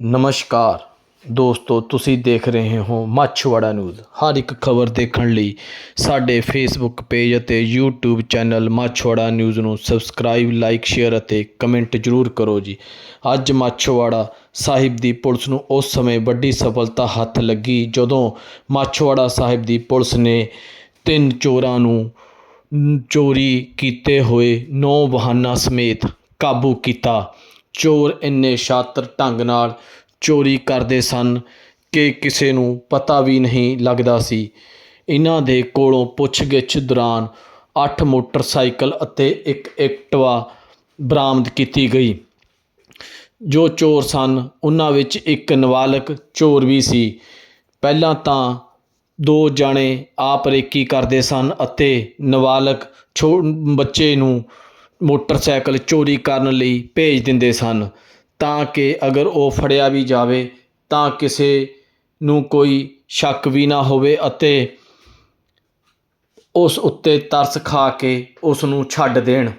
ਨਮਸਕਾਰ। ਦੋਸਤੋ, ਤੁਸੀਂ ਦੇਖ ਰਹੇ ਹੋ ਮਾਛੀਵਾੜਾ ਨਿਊਜ਼। ਹਰ ਇੱਕ ਖਬਰ ਦੇਖਣ ਲਈ ਸਾਡੇ ਫੇਸਬੁੱਕ ਪੇਜ ਅਤੇ YouTube ਚੈਨਲ ਮਾਛੀਵਾੜਾ ਨਿਊਜ਼ ਨੂੰ ਸਬਸਕ੍ਰਾਈਬ ਲਾਈਕ ਸ਼ੇਅਰ ਅਤੇ ਕਮੈਂਟ ਜ਼ਰੂਰ ਕਰੋ ਜੀ। ਅੱਜ ਮਾਛੀਵਾੜਾ ਸਾਹਿਬ ਦੀ ਪੁਲਿਸ ਨੂੰ ਉਸ ਸਮੇਂ ਵੱਡੀ ਸਫਲਤਾ ਹੱਥ ਲੱਗੀ ਜਦੋਂ ਮਾਛੀਵਾੜਾ ਸਾਹਿਬ ਦੀ ਪੁਲਿਸ ਨੇ ਤਿੰਨ ਚੋਰਾਂ ਨੂੰ ਚੋਰੀ ਕੀਤੇ ਹੋਏ ਨੌ ਵਾਹਨਾਂ ਸਮੇਤ ਕਾਬੂ ਕੀਤਾ। ਚੋਰ ਇੰਨੇ ਸ਼ਾਤਰ ਢੰਗ ਨਾਲ ਚੋਰੀ ਕਰਦੇ ਸਨ ਕਿ ਕਿਸੇ ਨੂੰ ਪਤਾ ਵੀ ਨਹੀਂ ਲੱਗਦਾ ਸੀ। ਇਹਨਾਂ ਦੇ ਕੋਲੋਂ ਪੁੱਛਗਿੱਛ ਦੌਰਾਨ 8 ਮੋਟਰਸਾਈਕਲ ਅਤੇ ਇੱਕ ਐਕਟਿਵਾ ਬਰਾਮਦ ਕੀਤੀ ਗਈ। ਜੋ ਚੋਰ ਸਨ ਉਹਨਾਂ ਵਿੱਚ ਇੱਕ ਨਾਬਾਲਗ ਚੋਰ ਵੀ ਸੀ। ਪਹਿਲਾਂ ਤਾਂ ਦੋ ਜਾਣੇ ਆਪ ਰੇਕੀ ਕਰਦੇ ਸਨ ਅਤੇ ਨਾਬਾਲਗ ਛੋ, ਬੱਚੇ ਨੂੰ ਮੋਟਰਸਾਈਕਲ ਚੋਰੀ ਕਰਨ ਲਈ ਭੇਜ ਦਿੰਦੇ ਸਨ ਤਾਂ ਕਿ ਅਗਰ ਉਹ ਫੜਿਆ ਵੀ ਜਾਵੇ ਤਾਂ ਕਿਸੇ ਨੂੰ ਕੋਈ ਸ਼ੱਕ ਵੀ ਨਾ ਹੋਵੇ ਅਤੇ ਉਸ ਉੱਤੇ ਤਰਸ ਖਾ ਕੇ ਉਸ ਨੂੰ ਛੱਡ ਦੇਣ।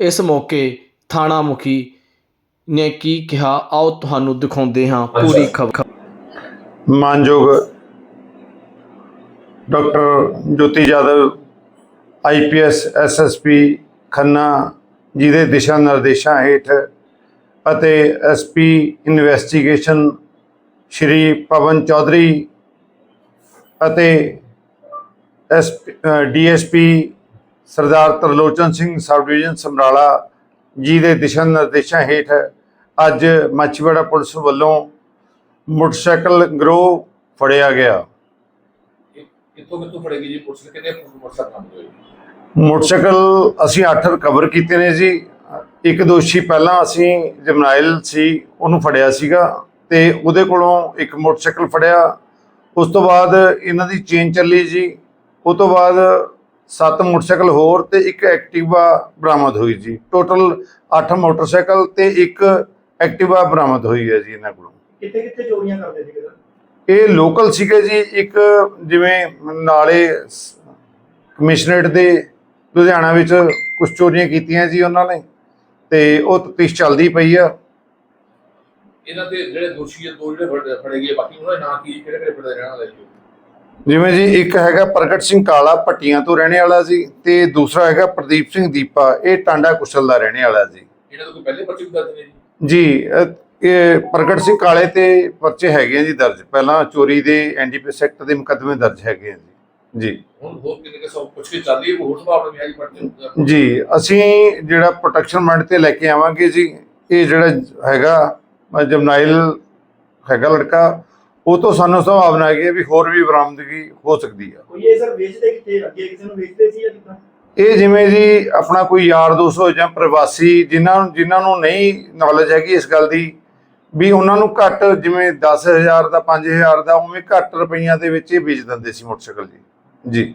ਇਸ ਮੌਕੇ ਥਾਣਾ ਮੁਖੀ ਨੇ ਕੀ ਕਿਹਾ ਆਓ ਤੁਹਾਨੂੰ ਦਿਖਾਉਂਦੇ ਹਾਂ ਪੂਰੀ ਖਬਰ। ਮਾਨਯੋਗ doctor Jyoti Jadhav IPS SSP Khanna ji ਦੇ ਦਿਸ਼ਾ ਨਿਰਦੇਸ਼ਾਂ ਹੇਠ ਅਤੇ ਐਸਪੀ ਇਨਵੈਸਟੀਗੇਸ਼ਨ ਸ਼੍ਰੀ ਪਵਨ ਚੌਧਰੀ ਅਤੇ S DSP Sardar Tarlochan Singh sub division Samrala ji ਦੇ ਦਿਸ਼ਾ ਨਿਰਦੇਸ਼ਾਂ ਹੇਠ ਅੱਜ ਮਾਛੀਵਾੜਾ ਪੁਲਿਸ ਵੱਲੋਂ ਮੋਟਰਸਾਈਕਲ ਗਰੋਹ ਫੜਿਆ ਗਿਆ। ਕਿੱਥੋਂ ਕਿੱਥੋਂ ਫੜੇਗੀ ਜੀ ਪੁਲਿਸ? ਨੇ ਮੋਟਰਸਾਈਕਲ ਨਾਮ ਹੋਏ ਮੋਟਰਸਾਈਕਲ ਅਸੀਂ 8 ਰਿਕਵਰ ਕੀਤੇ ਨੇ ਜੀ। ਇੱਕ ਦੋਸ਼ੀ ਪਹਿਲਾਂ ਅਸੀਂ ਜਮਨਾਇਲ ਸੀ ਉਹਨੂੰ ਫੜਿਆ ਸੀਗਾ ਤੇ ਉਹਦੇ ਕੋਲੋਂ ਇੱਕ ਮੋਟਰਸਾਈਕਲ ਫੜਿਆ। ਉਸ ਤੋਂ ਬਾਅਦ ਇਹਨਾਂ ਦੀ ਚੇਨ ਚੱਲੀ ਜੀ। ਉਸ ਤੋਂ ਬਾਅਦ ਸੱਤ ਮੋਟਰਸਾਈਕਲ ਹੋਰ ਤੇ ਇੱਕ ਐਕਟਿਵਾ ਬਰਾਮਦ ਹੋਈ ਜੀ। ਟੋਟਲ 8 ਮੋਟਰਸਾਈਕਲ ਤੇ ਇੱਕ ਐਕਟਿਵਾ ਬਰਾਮਦ ਹੋਈ ਹੈ ਜੀ ਇਹਨਾਂ ਕੋਲੋਂ। ਕਿੱਥੇ ਕਿੱਥੇ ਚੋਰੀਆਂ ਕਰਦੇ ਸੀਗੇ ਇਹ ਲੋਕਲ ਸੀਗੇ ਜੀ। ਇੱਕ ਜਿਵੇਂ ਨਾਲੇ ਕਮਿਸ਼ਨਰੇਟ ਦੇ ਲੁਧਿਆਣਾ ਵਿੱਚ ਕੁਝ ਚੋਰੀਆਂ ਕੀਤੀਆਂ ਜੀ ਉਹਨਾਂ ਨੇ ਤੇ ਉਹ ਤਫਤੀਸ਼ ਚੱਲਦੀ ਪਈ ਆ। ਇਹਨਾਂ ਦੇ ਜਿਹੜੇ ਦੋਸ਼ੀ ਆ ਦੋ ਜਿਹੜੇ ਫੜੇ- ਗਏ ਬਾਕੀ ਉਹਨਾਂ ਦੇ ਨਾਂ ਕੀ ਕਿਹੜੇ ਕਿਹੜੇ ਫੜੇ ਰਹਿਣ ਵਾਲੇ ਜੀ? ਜਿਵੇਂ ਜੀ ਇੱਕ ਹੈਗਾ ਪ੍ਰਗਟ ਸਿੰਘ ਕਾਲਾ ਪੱਟੀਆਂ ਤੋਂ ਰਹਿਣੇ ਵਾਲਾ ਸੀ ਤੇ ਦੂਸਰਾ ਹੈਗਾ ਪ੍ਰਦੀਪ ਸਿੰਘ ਦੀਪਾ ਇਹ ਟਾਂਡਾ ਕੁਸ਼ਲ ਦਾ ਰਹਿਣੇ ਵਾਲਾ ਸੀ ਇਹਨਾਂ ਤੋਂ ਪਹਿਲੇ ਪਰਚੇ ਦਰਜ ਨੇ ਜੀ? ਇਹ ਪ੍ਰਗਟ ਸਿੰਘ ਕਾਲੇ ਤੇ ਪਰਚੇ ਹੈਗੇ ਆ ਜੀ ਦਰਜ। ਪਹਿਲਾਂ ਚੋਰੀ ਦੇ ਐਨਡੀਪੀਐਸ ਐਕਟ ਦੇ ਮੁਕੱਦਮੇ ਦਰਜ ਹੈਗੇ ਆ ਜੀ। ਜੀ। ਹੁਣ ਹੋਰ ਕਿੰਨੇ ਕਿ ਸਭ ਪੁੱਛ ਕੇ ਚੱਲ ਰਹੀ ਹੈ? ਹੋਰ ਸੰਭਾਵਨਾ ਵੀ ਹੈ ਜੀ ਅਸੀਂ ਜਿਹੜਾ ਪ੍ਰੋਟੈਕਸ਼ਨ ਮੈਂਡ ਤੇ ਲੈ ਕੇ ਆਵਾਂਗੇ ਜੀ ਇਹ ਜਿਹੜਾ ਹੈਗਾ ਅ, ਜਮਨਾਇਲ ਹੈਗਾ ਲੜਕਾ ਉਹ ਤੋਂ ਸਾਨੂੰ ਸੰਭਾਵਨਾ ਹੈਗੀ ਹੈ ਵੀ ਹੋਰ ਵੀ ਬਰਾਮਦਗੀ ਹੋ ਸਕਦੀ ਆ। ਕੋਈ ਇਹ ਸਰ ਵੇਚਦੇ ਕਿੱਥੇ? ਅੱਗੇ ਕਿਸੇ ਨੂੰ ਵੇਚਦੇ ਸੀ ਜਾਂ ਕਿੱਦਾਂ? ਇਹ ਜਿਵੇਂ ਜੀ ਆਪਣਾ ਕੋਈ ਯਾਰ ਦੋਸਤ ਹੋ ਜਾਂ ਪ੍ਰਵਾਸੀ ਜਿਨ੍ਹਾਂ ਨੂੰ ਜਿਨ੍ਹਾਂ ਨੂੰ ਨਹੀਂ ਨੌਲੇਜ ਹੈਗੀ ਇਸ ਗੱਲ ਦੀ ਵੀ ਉਹਨਾਂ ਨੂੰ ਘੱਟ ਜਿਵੇਂ 10000 ਦਾ 5000 ਦਾ ਉਵੇਂ ਘੱਟ ਰੁਪਈਆਂ ਦੇ ਵਿੱਚ ਇਹ ਵੇਚ ਦਿੰਦੇ ਸੀ ਮੋਟਰਸਾਈਕਲ ਜੀ। ਜੀ।